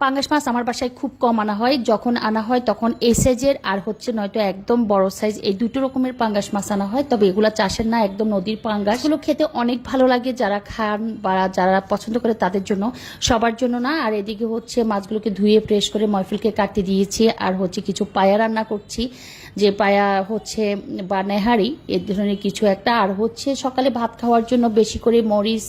পাঙ্গাস মাছ আমার বাসায় খুব কম আনা হয়। যখন আনা হয় তখন এই সাইজের আর হচ্ছে নয়তো একদম বড় সাইজ এই দুটো রকমের পাঙ্গাস মাছ আনা হয়। তবে এগুলো চাষের না, একদম নদীর পাঙ্গাস। এগুলো খেতে অনেক ভালো লাগে যারা খান বা যারা পছন্দ করে তাদের জন্য। সবার জন্য না, আর এদিকে হচ্ছে মাছগুলোকে ধুয়ে ফ্রেশ করে ময়ফিলকে কাটতে দিয়েছি। আর হচ্ছে কিছু পায়া রান্না করছি। যে পায়া হচ্ছে বা নেহারি, এ ধরনের কিছু একটা, আর হচ্ছে সকালে ভাত খাওয়ার জন্য বেশি করে মরিচ,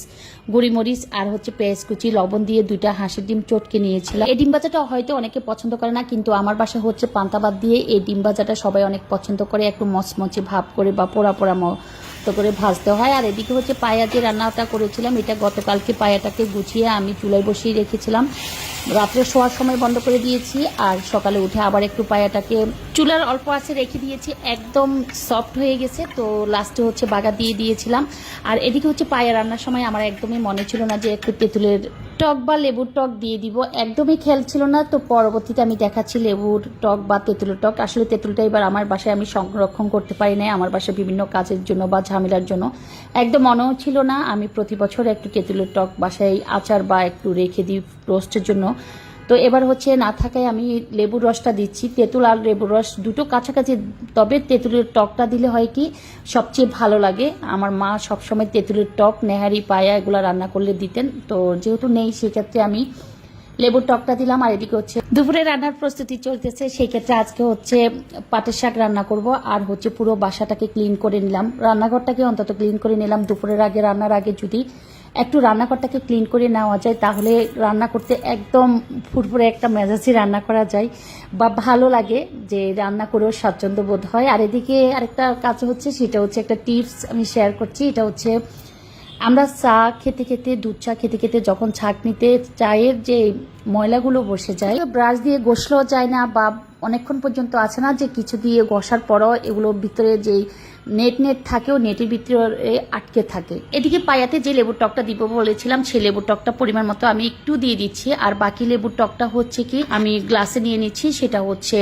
গুঁড়ি মরিচ, আর হচ্ছে পেঁয়াজ কুচি, লবণ দিয়ে দুইটা হাঁসের ডিম চটকে নিয়েছিলাম এই ডিম বাজাটা হয়তো অনেকে পছন্দ করে না, কিন্তু আমার বাসা হচ্ছে পান্তাবাদ দিয়ে এই ডিম বাজাটা সবাই অনেক পছন্দ করে, একটু মচমচে ভাব করে বা পোড়া পোড়া মতো করে ভাজতে হয়। আর এদিকে হচ্ছে পায়া যে রান্নাটা করেছিলাম, এটা গতকালকে পায়াটাকে গুছিয়ে আমি চুলায় বসিয়ে রেখেছিলাম। রাত্রে শোয়ার সময় বন্ধ করে দিয়েছি আর সকালে উঠে আবার একটু পায়াটাকে চুলার অল্প আছে রেখে দিয়েছি। একদম সফট হয়ে গেছে, তো লাস্টে হচ্ছে বাগা দিয়ে দিয়েছিলাম। আর এদিকে হচ্ছে পায়া রান্নার সময় আমার একদমই মনে ছিল না যে একটু তেঁতুলের টক বা লেবুর টক দিয়ে দিব। একদমই খেয়াল ছিল না, তো পরবর্তীতে আমি দেখাচ্ছি লেবুর টক বা তেঁতুলের টক। আসলে তেঁতুলটা এবার আমার বাসায় আমি সংরক্ষণ করতে পারি নাই, আমার বাসায় বিভিন্ন কাজের জন্য বা ঝামেলার জন্য। একদম মনেও ছিল না, আমি প্রতি বছর একটু তেঁতুলের টক বাসায় আচার বা একটু রেখে দিই রোস্টের জন্য। তো এবার হচ্ছে না থাকায় আমি লেবুর রসটা দিচ্ছি। তেঁতুল আর লেবুর রস দুটো কাছাকাছি, তবে তেঁতুলের টকটা দিলে হয় কি, সবচেয়ে ভালো লাগে। আমার মা সবসময় তেঁতুলের টক, নেহারি, পায়া এগুলো রান্না করলে দিতেন। তো যেহেতু নেই, সেক্ষেত্রে আমি লেবুর টকটা দিলাম। আর এদিকে হচ্ছে দুপুরে রান্নার প্রস্তুতি চলতেছে। সেই ক্ষেত্রে আজকে হচ্ছে পাটের শাক রান্না করব। আর হচ্ছে পুরো বাসাটাকে ক্লিন করে নিলাম। রান্নাঘরটাকে অন্তত ক্লিন করে নিলাম। দুপুরের আগে, রান্নার আগে যদি একটু রান্নাঘরটাকে ক্লিন করে নেওয়া যায়, তাহলে রান্না করতে একদম ফুরফুরে একটা মেজাজি রান্না করা যায় বা ভালো লাগে যে রান্না করেও স্বাচ্ছন্দ্য বোধ হয়। আর এদিকে আরেকটা কাজ হচ্ছে, সেটা হচ্ছে একটা টিপস আমি শেয়ার করছি। এটা হচ্ছে, আমরা চা খেতে খেতে, দুধ চা খেতে খেতে যখন ছাঁকনিতে চায়ের যে ময়লাগুলো বসে যায়, ব্রাশ দিয়ে ঘষলেও যায় না বা অনেকক্ষণ পর্যন্ত আছে না যে কিছু দিয়ে ঘষার পরও এগুলোর ভিতরে যেই নেট নেট থাকেও নেটের ভিতরে আটকে থাকে। এদিকে পায়াতে যে লেবুর টকটা দিব বলেছিলাম সেই লেবুর টকটা পরিমাণ মতো আমি একটু দিয়ে দিচ্ছি। আর বাকি লেবুর টকটা হচ্ছে কি, আমি গ্লাসে নিয়ে নিচ্ছি, সেটা হচ্ছে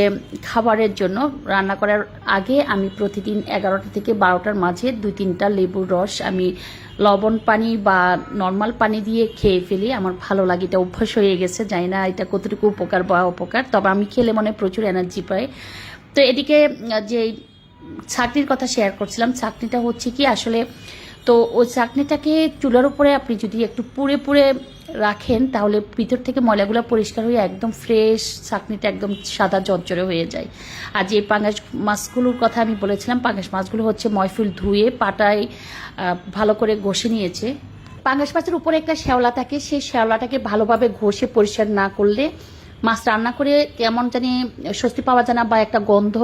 খাবারের জন্য। রান্না করার আগে আমি প্রতিদিন এগারোটা থেকে বারোটার মাঝে দুই তিনটা লেবুর রস আমি লবণ পানি বা নর্মাল পানি দিয়ে খেয়ে ফেলি। আমার ভালো লাগে, এটা অভ্যাস হয়ে গেছে, জানি না এটা কতটুকু উপকার বা অপকার। তবে আমি খেলে মনে প্রচুর এনার্জি পাই। তো এদিকে যে চাকরির কথা শেয়ার করছিলাম। চাকরিটা হচ্ছে কি, আসলে তো ওই চাকনিটাকে চুলার উপরে আপনি যদি একটু পুড়ে পুড়ে রাখেন, তাহলে ভিতর থেকে ময়লাগুলো পরিষ্কার হয়ে একদম ফ্রেশ চাকনিটা একদম সাদা জর্জরে হয়ে যায়। আর যে পাঙ্গাস মাছগুলোর কথা আমি বলেছিলাম পাঙ্গাস মাছগুলো হচ্ছে ময়ফুল ধুয়ে পাটায় ভালো করে ঘষে নিয়েছে। পাঙ্গাস মাছের উপরে একটা শ্যাওলা থাকে, সেই শ্যাওলাটাকে ভালোভাবে ঘষে পরিষ্কার না করলে মাছ রান্না করে কেমন জানি স্বস্তি পাওয়া যায় না বা একটা গন্ধ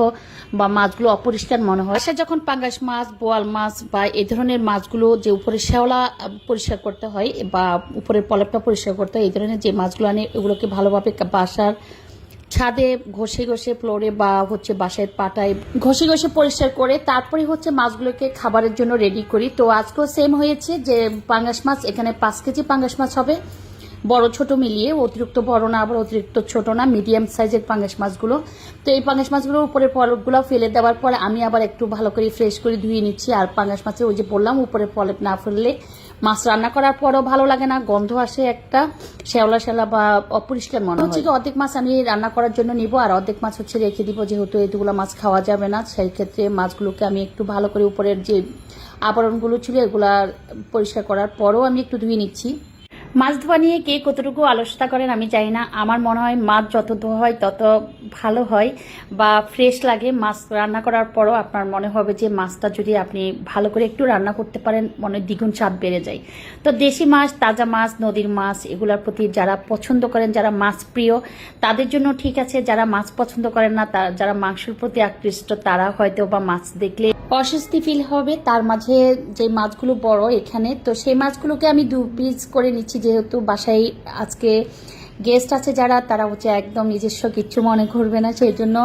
বা মাছগুলো অপরিষ্কার মনে হয়। সে যখন পাঙ্গাস মাছ, বোয়াল মাছ বা এই ধরনের মাছগুলো যে উপরে শ্যাওলা পরিষ্কার করতে হয় বা উপরের পলপটা পরিষ্কার করতে হয়, এই ধরনের যে মাছগুলো আনে এগুলোকে ভালোভাবে বাসার ছাদে ঘষে ঘষে ফ্লোরে বা হচ্ছে বাসায় পাটায় ঘষে ঘষে পরিষ্কার করে তারপরে হচ্ছে মাছগুলোকে খাবারের জন্য রেডি করি। তো আজকেও সেম হয়েছে যে পাঙ্গাস মাছ, এখানে পাঁচ কেজি পাঙ্গাস মাছ হবে। বড় ছোট মিলিয়ে অতিরিক্ত বড় না আবার অতিরিক্ত ছোট না মিডিয়াম সাইজের পাঙ্গাস মাছগুলো। তো এই পাঙ্গাস মাছগুলোর উপরে পলপগুলো ফেলে দেওয়ার পরে আমি আবার একটু ভালো করে ফ্রেশ করে ধুয়ে নিচ্ছি। আর পাঙ্গাস মাছে ওই যে বললাম উপরে পলপ না ফেললে মাছ রান্না করার পরও ভালো লাগে না গন্ধ আসে একটা শ্যাওলা শ্যাওলা বা অপরিষ্কার মনে হচ্ছে অর্ধেক মাছ আমি রান্না করার জন্য নিব আর অর্ধেক মাছ হচ্ছে রেখে দিব যেহেতু এতগুলো মাছ খাওয়া যাবে না সেই ক্ষেত্রে মাছগুলোকে আমি একটু ভালো করে উপরের যে আবরণগুলো ছিল এগুলা পরিষ্কার করার পরও আমি একটু ধুয়ে নিচ্ছি। মাছ ধোয়া নিয়ে কে কতটুকু আলস্যতা করেন আমি জানি না। আমার মনে হয় মাছ যত ধোয়া হয়, তত ভালো হয় বা ফ্রেশ লাগে মাছ রান্না করার পরও আপনার মনে হবে যে মাছটা যদি আপনি ভালো করে একটু রান্না করতে পারেন, মনে দ্বিগুণ স্বাদ বেড়ে যায়। তো দেশি মাছ, তাজা মাছ, নদীর মাছ এগুলোর প্রতি যারা পছন্দ করেন, যারা মাছ প্রিয়, তাদের জন্য ঠিক আছে। যারা মাছ পছন্দ করেন না তা- যারা মাংসের প্রতি আকৃষ্ট, তারা হয়তো বা মাছ দেখলে অস্বস্তি ফিল হবে, তার মাঝে যে মাছগুলো বড় এখানে, তো সেই মাছগুলোকে আমি দু পিস করে নিচ্ছি যেহেতু বাসায় আজকে গেস্ট আছে যারা, তারা হচ্ছে একদম নিজস্ব কিচ্ছু মনে করবে না। সেই জন্য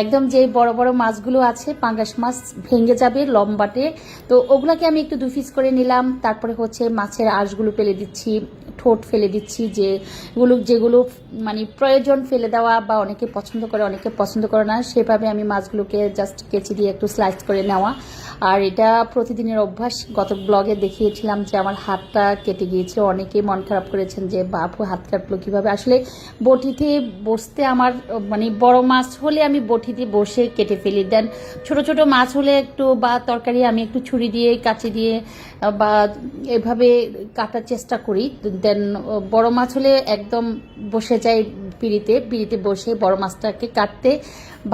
একদম যে বড় বড় মাছগুলো আছে, পাঙ্গাস মাছ ভেঙে যাবে লম্বাটে। তো ওগুলাকে আমি একটু দু পিস করে নিলাম, তারপরে হচ্ছে মাছের আঁশগুলো পেলে দিচ্ছি। ঠোঁট ফেলে দিচ্ছি যে এগুলো, যেগুলো মানে প্রয়োজন ফেলে দেওয়া বা অনেকে পছন্দ করে, অনেকে পছন্দ করে না, সেভাবে আমি মাছগুলোকে জাস্ট কেচি দিয়ে একটু স্লাইস করে নেওয়া। আর এটা প্রতিদিনের অভ্যাস, গত ব্লগে দেখিয়েছিলাম যে আমার হাতটা কেটে গিয়েছিল অনেকেই মন খারাপ করেছেন যে, বাপু, হাত কাটলো কীভাবে? আসলে বটিতে বসতে আমার মানে বড় মাছ হলে আমি বটিতে বসে কেটে ফেলি। দেন ছোট ছোট মাছ হলে একটু বা তরকারি আমি একটু ছুরি দিয়ে, কাচি দিয়ে, বা এভাবে কাটার চেষ্টা করি। দেন বড় মাছ হলে একদম বসে যাই পিড়িতে পিড়িতে বসে বড় মাছটাকে কাটতে।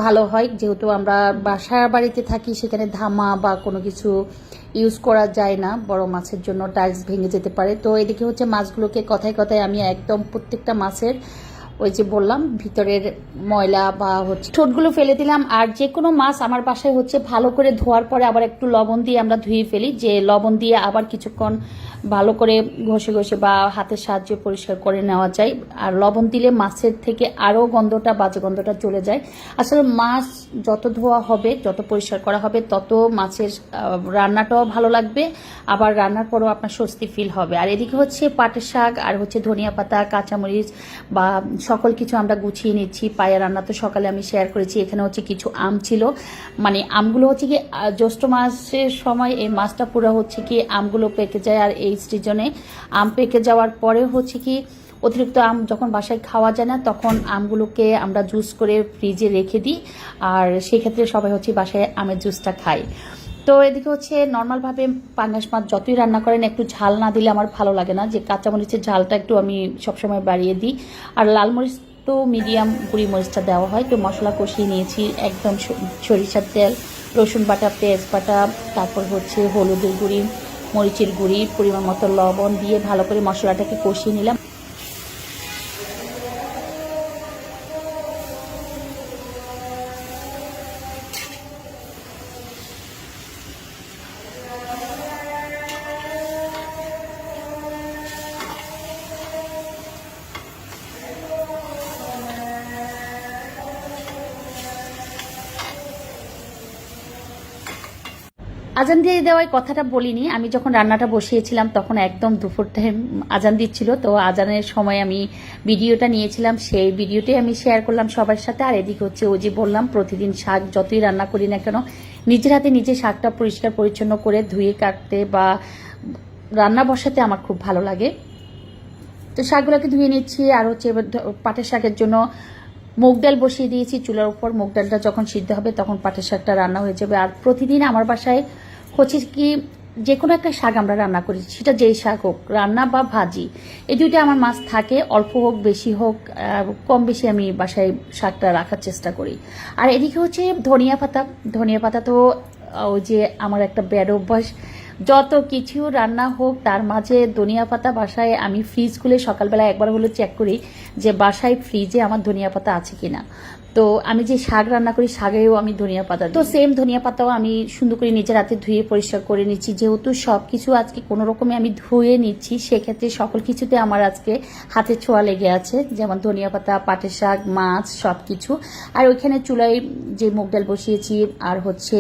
ভালো হয়, যেহেতু আমরা বাসার বাড়িতে থাকি, সেখানে ধামা বা কোনো কিছু ইউজ করা যায় না। বড় মাছের জন্য টাইলস ভেঙে যেতে পারে। তো এদিকে হচ্ছে মাছগুলোকে কথায় কথায় আমি একদম প্রত্যেকটা মাছের ওই যে বললাম, ভিতরের ময়লা বা হচ্ছে ঠোঁটগুলো ফেলে দিলাম। আর যে কোনো মাছ আমার বাসায় হচ্ছে ভালো করে ধোয়ার পরে আবার একটু লবণ দিয়ে আমরা ধুয়ে ফেলি। যে লবণ দিয়ে আবার কিছুক্ষণ ভালো করে ঘষে ঘষে বা হাতের সাহায্যে পরিষ্কার করে নেওয়া যায়। আর লবণ দিলে মাছের থেকে আরও গন্ধটা, বাজে গন্ধটা চলে যায়। আসলে মাছ যত ধোয়া হবে, যত পরিষ্কার করা হবে, তত মাছের রান্নাটাও ভালো লাগবে। আবার রান্নার পরেও আপনার স্বস্তি ফিল হবে। আর এদিকে হচ্ছে পাটের শাক, আর হচ্ছে ধনিয়া পাতা, কাঁচামরিচ বা সকল কিছু আমরা গুছিয়ে নিচ্ছি। পায়া রান্না তো সকালে আমি শেয়ার করেছি। এখানে হচ্ছে কিছু আম ছিল। মানে আমগুলো হচ্ছে কি জ্যৈষ্ঠ মাসের সময় এই মাছটা পুরো হচ্ছে কি আমগুলো পেকে যায় আর এই সিজনে আম পেকে যাওয়ার পরে হচ্ছে কি, অতিরিক্ত আম যখন বাসায় খাওয়া যায় না, তখন আমগুলোকে আমরা জুস করে ফ্রিজে রেখে দিই। আর সেক্ষেত্রে সবাই হচ্ছে বাসায় আমের জুসটা খায়। তো এদিকে হচ্ছে নর্মালভাবে পাঙ্গাস মাছ যতই রান্না করেন, একটু ঝাল না দিলে আমার ভালো লাগে না। যে কাঁচামরিচের ঝালটা একটু আমি সবসময় বাড়িয়ে দিই। আর লাল মরিচ তো মিডিয়াম গুঁড়ি মরিচটা দেওয়া হয়। তো মশলা কষিয়ে নিয়েছি একদম সরিষার তেল, রসুন বাটা, পেঁয়াজ বাটা, তারপর হচ্ছে হলুদের গুঁড়ি, মরিচের গুঁড়ি, পরিমাণ মতো লবণ দিয়ে ভালো করে মশলাটাকে কষিয়ে নিলাম। আজান দিয়ে দেওয়ার কথাটা বলিনি। আমি যখন রান্নাটা বসিয়েছিলাম, তখন একদম দুপুর টাইম আজান দিচ্ছিল। তো আজানের সময় আমি ভিডিওটা নিয়েছিলাম। সেই ভিডিওটাই আমি শেয়ার করলাম সবার সাথে। আর এদিকে হচ্ছে ওই যে বললাম, প্রতিদিন শাক যতই রান্না করি না কেন, নিজের হাতে নিজে শাকটা পরিষ্কার পরিচ্ছন্ন করে ধুয়ে কাটতে বা রান্না বসাতে আমার খুব ভালো লাগে। তো শাকগুলোকে ধুয়ে নিচ্ছি। আর হচ্ছে পাটের শাকের জন্য মুগ ডাল বসিয়ে দিয়েছি। চুলার উপর মুগ ডালটা যখন সিদ্ধ হবে, তখন পাটের শাকটা রান্না হয়ে যাবে। আর প্রতিদিন আমার বাসায় হচ্ছে কি, যে কোনো একটা শাক আমরা রান্না করি, সেটা যেই শাক হোক, রান্না বা ভাজি, এই দুইটা আমার মাছ থাকে, অল্প হোক, বেশি হোক কম বেশি আমি বাসায় শাকটা রাখার চেষ্টা করি। আর এদিকে হচ্ছে ধনিয়া পাতা ধনিয়া পাতা তো ওই যে আমার একটা ব্যাড অভ্যাস, যত কিছু রান্না হোক, তার মাঝে ধনিয়া পাতা বাসায় আমি ফ্রিজ খুলে সকালবেলা একবার হলো চেক করি যে বাসায় ফ্রিজে আমার ধনিয়া পাতা আছে কিনা। তো আমি যে শাক রান্না করি, শাকেও আমি ধনিয়া পাতা তো সেম ধনিয়া পাতাও আমি সুন্দর করে নিজের হাতে ধুয়ে পরিষ্কার করে নিচ্ছি। যেহেতু সব কিছু আজকে কোনো রকমে আমি ধুয়ে নিচ্ছি, সেক্ষেত্রে সকল কিছুতে আমার আজকে হাতে ছোঁয়া লেগে আছে, যেমন ধনিয়া পাতা, পাটের শাক, মাছ সব কিছু আর ওইখানে চুলায় যে মুগ ডাল বসিয়েছি, আর হচ্ছে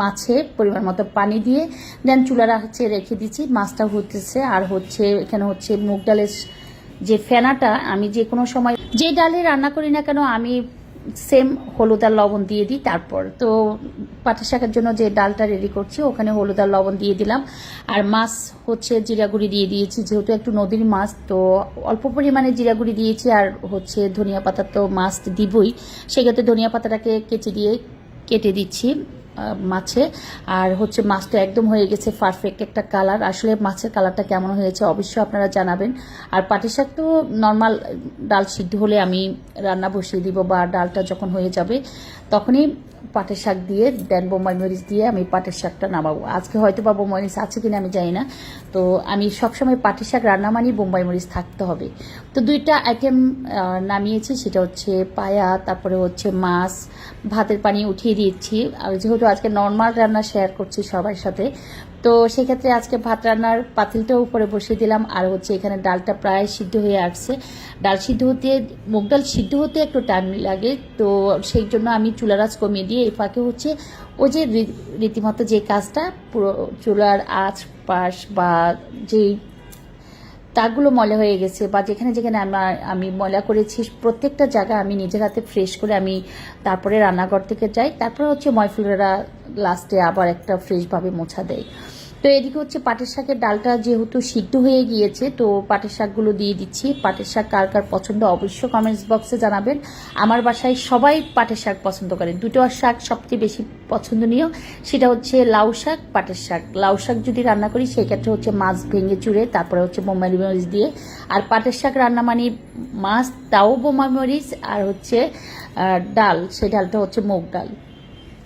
মাছে পরিমাণ মতো পানি দিয়ে, দেন চুলারা হচ্ছে রেখে দিচ্ছি, মাছটা হতেছে। আর হচ্ছে এখানে হচ্ছে মুগ ডালের যে ফেনাটা, আমি যে কোনো সময় যে ডালে রান্না করি না কেন, আমি সেম হলুদ আর লবণ দিয়ে দিই তারপর। তো পাটা শাকের জন্য যে ডালটা রেডি করছি, ওখানে হলুদ আর লবণ দিয়ে দিলাম। আর মাছ হচ্ছে জিরাগুড়ি দিয়ে দিয়েছি, যেহেতু একটু নদীর মাছ, তো অল্প পরিমাণে জিরাগুড়ি দিয়েছি আর হচ্ছে ধনিয়া পাতা তো মাছ দিবই। সেক্ষেত্রে ধনিয়া পাতাটাকে কেচে দিয়ে কেটে দিচ্ছি। মাছে। আর হচ্ছে মাছটা একদম হয়ে গেছে পারফেক্ট একটা কালার আসলে মাছের কালারটা কেমন হয়েছে অবশ্যই আপনারা জানাবেন। আর শাক তো নর্মাল ডাল সিদ্ধ হলে আমি রান্না বসিয়ে দিব বা ডালটা যখন হয়ে যাবে, তখনই পাটের শাক দিয়ে, দেন বোম্বাই মরিচ দিয়ে আমি পাটের শাকটা নামাবো। আজকে হয়তো বা বোম্বাই মরিচ আছে কিনা আমি জানি না। তো আমি সবসময় পাটের শাক রান্না মানি বোম্বাই মরিচ থাকতে হবে। তো দুইটা আইটেম নামিয়েছি, সেটা হচ্ছে পায়া, তারপরে হচ্ছে মাছ। ভাতের পানি উঠিয়ে দিয়েছি। আর যেহেতু আজকে নর্মাল রান্না শেয়ার করছি সবার সাথে তো সেক্ষেত্রে আজকে ভাত রান্নার পাতিলটা উপরে বসিয়ে দিলাম। আর হচ্ছে এখানে ডালটা প্রায় সিদ্ধ হয়ে আসছে। ডাল সিদ্ধ হতে, মুগ ডাল সিদ্ধ হতে একটু টাইম লাগে। তো সেই জন্য আমি চুলার আঁচ কমিয়ে দিয়ে এই ফাঁকে হচ্ছে ওই যে রীতিমতো যে কাজটা, পুরো চুলার আঁচ পাশ বা যেই তাকগুলো ময়লা হয়ে গেছে বা যেখানে যেখানে আমার, আমি ময়লা করেছি, প্রত্যেকটা জায়গা আমি নিজের হাতে ফ্রেশ করে আমি তারপরে রান্নাঘর থেকে যাই। তারপরে হচ্ছে ময়ফুলেরা লাস্টে আবার একটা ফ্রেশভাবে মোছা দেয়। তো এদিকে হচ্ছে পাটের শাকের ডালটা যেহেতু সিদ্ধ হয়ে গিয়েছে, তো পাটের শাকগুলো দিয়ে দিচ্ছি। পাটের শাক কার কার পছন্দ অবশ্যই কমেন্টস বক্সে জানাবেন। আমার বাসায় সবাই পাটের শাক পছন্দ করে দুটো শাক সবচেয়ে বেশি পছন্দনীয়, সেটা হচ্ছে লাউ শাক, পাটের শাক। লাউ শাক যদি রান্না করি, সেক্ষেত্রে হচ্ছে মাছ ভেঙে চুড়ে তারপরে হচ্ছে বোমারি মরিচ দিয়ে। আর পাটের শাক রান্না মানে মাছ, তাও বোমা মরিচ, আর হচ্ছে ডাল। সেই ডালটা হচ্ছে মুগ ডাল।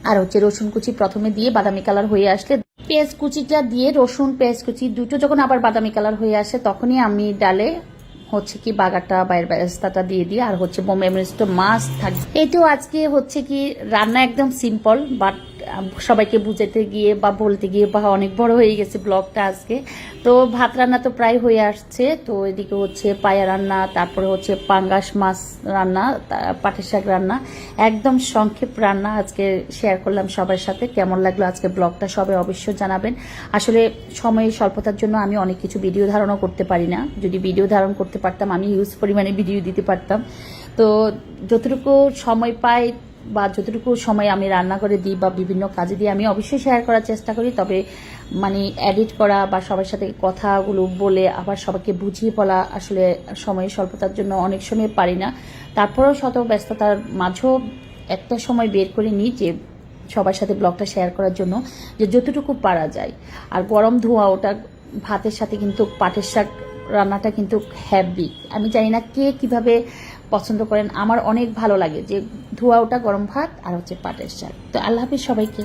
আর হচ্ছে রসুন কুচি প্রথমে দিয়ে বাদামি কালার হয়ে আসলে পেঁয়াজ কুচিটা দিয়ে রসুন, পেঁয়াজ কুচি, দুটো যখন আবার বাদামি কালার হয়ে আসে, তখনই আমি ডালে হচ্ছে কি বাগাটা বাইরের ব্যবস্থাটা দিয়ে দিই, আর হচ্ছে বোম্বে মরিচটা মাছ থাকে এই তো আজকে হচ্ছে কি রান্না একদম সিম্পল বাট সবাইকে বুঝাতে গিয়ে বা বলতে গিয়ে বা অনেক বড় হয়ে গেছে ব্লগটা আজকে। তো ভাত রান্না তো প্রায় হয়ে আসছে, তো এদিকে হচ্ছে পায়া রান্না, তারপরে হচ্ছে পাঙ্গাস মাছ রান্না পাটের শাক রান্না। একদম সংক্ষেপ রান্না আজকে শেয়ার করলাম সবার সাথে। কেমন লাগল আজকে ব্লগটা সবাই অবশ্যই জানাবেন। আসলে সময়ের স্বল্পতার জন্য আমি অনেক কিছু ভিডিও ধারণও করতে পারি না। যদি ভিডিও ধারণ করতে পারতাম, আমি ইউজ পরিমাণে ভিডিও দিতে পারতাম। তো যতটুকু সময় পাই বা যতটুকু সময় আমি রান্না করে দিই বা বিভিন্ন কাজে দিই, আমি অবশ্যই শেয়ার করার চেষ্টা করি। তবে মানে এডিট করা বা সবার সাথে কথাগুলো বলে আবার সবাইকে বুঝিয়ে বলা আসলে সময় স্বল্পতার জন্য অনেক সময় পারি না। তারপরেও শত ব্যস্ততার মাঝেও একটা সময় বের করে নিই যে সবার সাথে ব্লগটা শেয়ার করার জন্য যে যতটুকু পারা যায়। আর গরম ধোঁয়া, ওটা ভাতের সাথে কিন্তু পাটের শাক রান্নাটা কিন্তু হ্যাভি আমি জানি না কে কীভাবে পছন্দ করেন, আমার অনেক ভালো লাগে যে ধোয়া ওটা গরম ভাত আর হচ্ছে পাটের চাল। তো আল্লাহ হাফিজ সবাইকে।